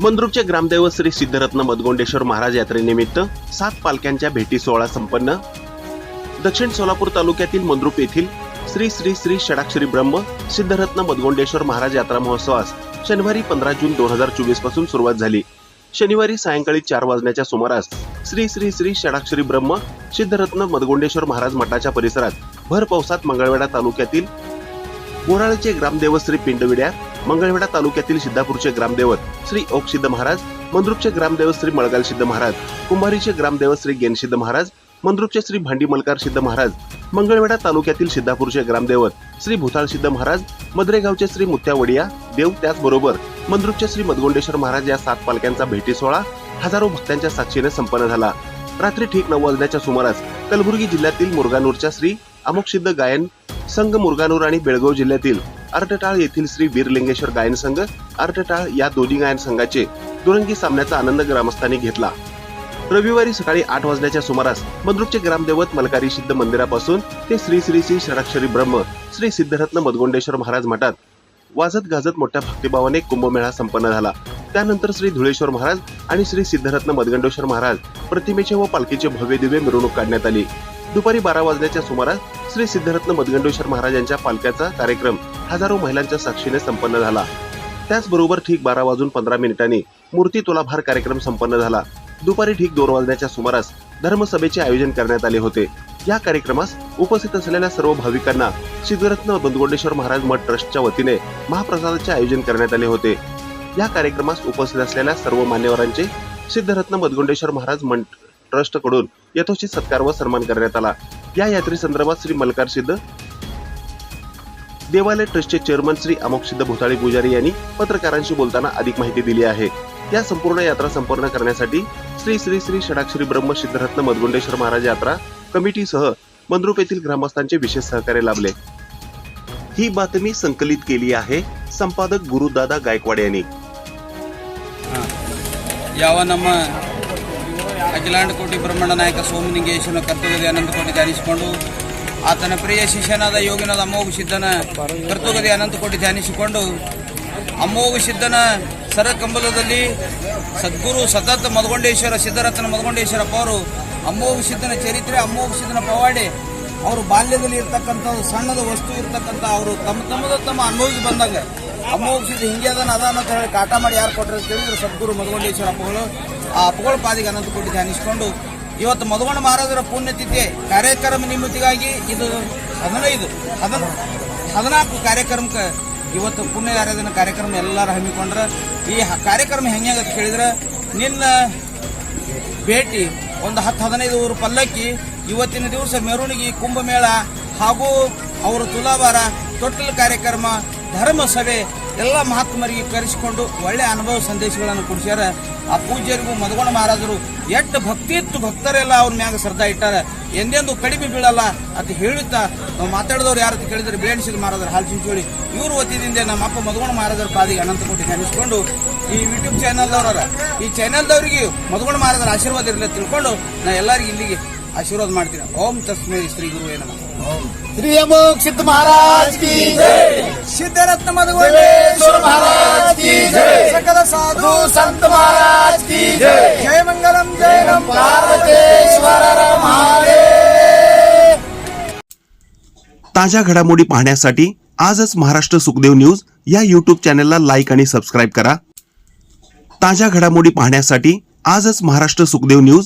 मंद्रुपचे ग्रामदैवत श्री सिद्धरत्न मदगोंडेश्वर महाराज यात्रेनिमित्त सात पालख्यांच्या भेटी सोहळा संपन्न. दक्षिण सोलापूर तालुक्यातील मंद्रुप येथील श्री श्री श्री षडाक्षरी ब्रह्म सिद्धरत्न मदगोंडेश्वर महाराज यात्रा महोत्सवास शनिवारी पंधरा जून दोन हजार चोवीसपासून सुरुवात झाली. शनिवारी सायंकाळी चार वाजण्याच्या सुमारास श्री श्री श्री षडाक्षरी ब्रह्म सिद्धरत्न मदगोंडेश्वर महाराज मठाच्या परिसरात भर पावसात मंगळवेढा तालुक्यातील बोराळचे ग्रामदेवत श्री पिंडविड्या मंगळवेढा तालुक्यातील सिद्धापूरचे ग्रामदेवत श्री ओकसिद्ध महाराज मंद्रुपचे ग्रामदेवत श्री मळगाल सिद्ध महाराज कुंभारीचे ग्रामदेवत श्री गेनसिद्ध महाराज मंद्रुपचे श्री भांडी मलकार सिद्ध महाराज मंगळवेढा तालुक्यातील सिद्धापूरचे ग्रामदेवत श्री भूताळ सिद्ध महाराज मद्रेगावचे श्री मुत्यावडिया देव त्याचबरोबर मंद्रुपचे श्री मदगोंडेश्वर महाराज या सात पालख्यांचा भेटी सोहळा हजारो भक्तांच्या साक्षीने संपन्न झाला. रात्री ठीक नऊ वाजण्याच्या सुमारास कलबुर्गी जिल्ह्यातील मुरगानूरच्या श्री अमोक्षिद्ध गायन संघ मुरगानूर आणि बेळगाव जिल्ह्यातील अर्धटाळ येथील श्री वीरलिंगेश्वर गायन संघ अर्धटाळ या दोन्ही गायन संघाचे दुरंगी सामन्याचा आनंद ग्रामस्थांनी घेतला. रविवारी सकाळी आठ वाजण्याच्या सुमारास मद्रुकचे ग्रामदेवत मलकारी सिद्ध मंदिरापासून ते श्री श्री श्री षडाक्षरी ब्रह्म श्री सिद्धरत्न मदगोंडेश्वर महाराज मठात वाजत गाजत मोठ्या भक्तिभावाने कुंभमेळा संपन्न झाला. त्यानंतर श्री धुळेश्वर महाराज आणि श्री सिद्धरत्न मदगंडेश्वर महाराज प्रतिमेचे व पालखीचे भव्य दिव्य मिरवणूक काढण्यात आली. दुपारी बारा वाजण्याच्या सुमारास श्री सिद्धरत्न मदगंडेश्वर महाराजांच्या पालख्याचा कार्यक्रम हजारो महिलांच्या साक्षीने संपन्न झाला. त्याचबरोबर ठीक बारा वाजून पंधरा मिनिटांनी मूर्ती तुलाभार कार्यक्रम संपन्न झाला. दुपारी ठीक दोन वाजण्याच्या सुमारास धर्मसभेचे आयोजन करण्यात आले होते. या कार्यक्रमास उपस्थित असलेल्या सर्व भाविकांना सिद्धरत्न बंदगोंडेश्वर महाराज मठ ट्रस्टच्या वतीने महाप्रसादाचे आयोजन करण्यात आले होते. या कार्यक्रमास उपस्थित असलेल्या सर्व मान्यवरांचे सिद्धरत्न मदगोंडेश्वर महाराज मठ ट्रस्टकडून यथोचित सत्कार व सन्मान करण्यात आला. या यात्रेसंदर्भात श्री मल्कार सिद्ध देवालय ट्रस्टचे चेअरमन श्री अमोक्षिद्ध भूताळी पुजारी यांनी पत्रकारांशी बोलताना अधिक माहिती दिली आहे. या संपूर्ण यात्रा संपन्न करण्यासाठी श्री श्री श्री षडाक्षरी ब्रह्म सिद्धरत्न मधगुंडेश्वर महाराज यात्रा कमिटीसह मंद्रुप येथील ग्रामस्थांचे विशेष सहकार्य लाभले. ही बातमी संकलित केली आहे संपादक गुरुदादा गायकवाड यांनी. ಯಾವ ನಮ್ಮ ಅಖಿಲಾಂಡ ಕೋಟಿ ಬ್ರಹ್ಮಣ ನಾಯಕ ಸೋಮಲಿಂಗೇಶ್ವರನ ಕರ್ತವ್ಯದ ಕೋಟಿ ಧ್ಯಾನಿಸಿಕೊಂಡು ಆತನ ಪ್ರಿಯ ಶಿಷ್ಯನಾದ ಯೋಗಿನಾದ ಅಮೋಘ ಸಿದ್ಧನ ಕರ್ತವ್ಯದ ಅನಂತಕೋಟಿ ಧ್ಯಾನಿಸಿಕೊಂಡು ಅಮೋಘ ಸಿದ್ಧನ ಸರಕಂಬಲದಲ್ಲಿ ಸದ್ಗುರು ಸತತ ಮದಗೊಂಡೇಶ್ವರ, ಸಿದ್ಧರತ್ನ ಮದಗೊಂಡೇಶ್ವರಪ್ಪ ಅವರು ಅಮೋಘ ಸಿದ್ಧನ ಚರಿತ್ರೆ, ಅಮೋಘ ಸಿದ್ಧನ ಪವಾಡೆ, ಅವರು ಬಾಲ್ಯದಲ್ಲಿ ಇರ್ತಕ್ಕಂಥ ಸಣ್ಣದ ವಸ್ತು ಇರ್ತಕ್ಕಂಥ ಅವರು ತಮ್ಮ ತಮ್ಮದ ತಮ್ಮ ಅನುಭವಿಸಿ ಬಂದಾಗ ಅಮೋಘ ಸಿದ್ಧ ಹಿಂಗೆ ಅದನ್ನ ಅದ ಅಂತ ಹೇಳಿ ಕಾಟ ಮಾಡಿ ಯಾರು ಕೊಟ್ಟರೆ ತಿಳಿದ್ರೆ ಸದ್ಗುರು ಮದಗೊಂಡೇಶ್ವರ ಅಪ್ಪಗಳು ಆ ಪಾದಿಗೆ ಅನಂತ ಕೊಟ್ಟು ಧ್ಯಾನಿಸಿಕೊಂಡು ಇವತ್ತು ಮಧುಗೊಂಡ ಮಹಾರಾಜರ ಪುಣ್ಯತಿಥಿ ಕಾರ್ಯಕ್ರಮ ನಿಮಿತ್ತಿಗಾಗಿ ಇದು ಹದಿನೈದು ಹದಿನ ಹದಿನಾಲ್ಕು ಕಾರ್ಯಕ್ರಮಕ್ಕೆ ಇವತ್ತು ಪುಣ್ಯ ಆರಾಧನೆ ಕಾರ್ಯಕ್ರಮ ಎಲ್ಲರೂ ಹಮ್ಮಿಕೊಂಡ್ರೆ, ಈ ಕಾರ್ಯಕ್ರಮ ಹೆಂಗಾಗತ್ತೆ ಕೇಳಿದ್ರೆ, ನಿನ್ನ ಭೇಟಿ ಒಂದು ಹತ್ತು ಹದಿನೈದು ಊರು ಪಲ್ಲಕ್ಕಿ, ಇವತ್ತಿನ ದಿವಸ ಮೆರವಣಿಗೆ, ಕುಂಭಮೇಳ ಹಾಗೂ ಅವರ ತುಲಾಭಾರ ತೊಟ್ಟಲು ಕಾರ್ಯಕ್ರಮ ಧರ್ಮ ಸಭೆ ಎಲ್ಲ ಮಹಾತ್ಮರಿಗೆ ಕರೆಸಿಕೊಂಡು ಒಳ್ಳೆ ಅನುಭವ ಸಂದೇಶಗಳನ್ನು ಕೊಡಿಸ್ಯಾರ. ಆ ಪೂಜ್ಯರಿಗೂ ಮಧುಗೋಣ ಮಹಾರಾಜರು ಎಷ್ಟು ಭಕ್ತಿ ಇತ್ತು, ಭಕ್ತರೆಲ್ಲ ಅವ್ರ ಮ್ಯಾಗ ಶ್ರದ್ಧಾ ಇಟ್ಟಾರ. ಎಂದೆಂದು ಕಡಿಮೆ ಬೀಳಲ್ಲ ಅಂತ ಹೇಳುತ್ತಾ. ನಾವು ಮಾತಾಡಿದವ್ರು ಯಾರು ಅಂತ ಕೇಳಿದ್ರೆ ಬೇಣಿಸಿದ ಮಹಾರಾಜರು ಹಾಲು ಚಿಂಚೋಳಿ. ಇವ್ರ ವತಿಯಿಂದ ನಮ್ಮ ಅಪ್ಪ ಮಧುಗೋಣ ಮಹಾರಾಜರ ಪಾದಿಗೆ ಅನಂತ ಕೋಟಿ ಧ್ಯಾನಿಸಿಕೊಂಡು ಈ ಯೂಟ್ಯೂಬ್ ಚಾನಲ್ದವ್ರ ಈ ಚಾನಲ್ದವರಿಗೆ ಮಧುಗೋಣ ಮಹಾರಾಜರ ಆಶೀರ್ವಾದ ಇರಲಿ ತಿಳ್ಕೊಂಡು ನಾ ಎಲ್ಲರಿಗೂ ಇಲ್ಲಿಗೆ ಆಶೀರ್ವಾದ ಮಾಡ್ತೀನಿ ಓಂ ತಸ್ಮೈ ಶ್ರೀ ಗುರುವೇ ನಮಃ श्री अमोक सिद्ध महाराज की जय ಸಿದ್ಧರತ್ನ मधुगोलेश्वर महाराज की जय ಸಕಲ ಸಾಧು संत महाराज की जय ಜಯ ಮಂಗಲಂ ಜಯ ನಮ್ पार्वतेश्वर महादेव ताज्या घडामोडी पाहण्यासाठी आजच महाराष्ट्र सुखदेव न्यूज या यूट्यूब चॅनलला लाईक आणि सबस्क्राईब करा ताज्या घडामोडी पाहण्यासाठी आजच महाराष्ट्र सुखदेव न्यूज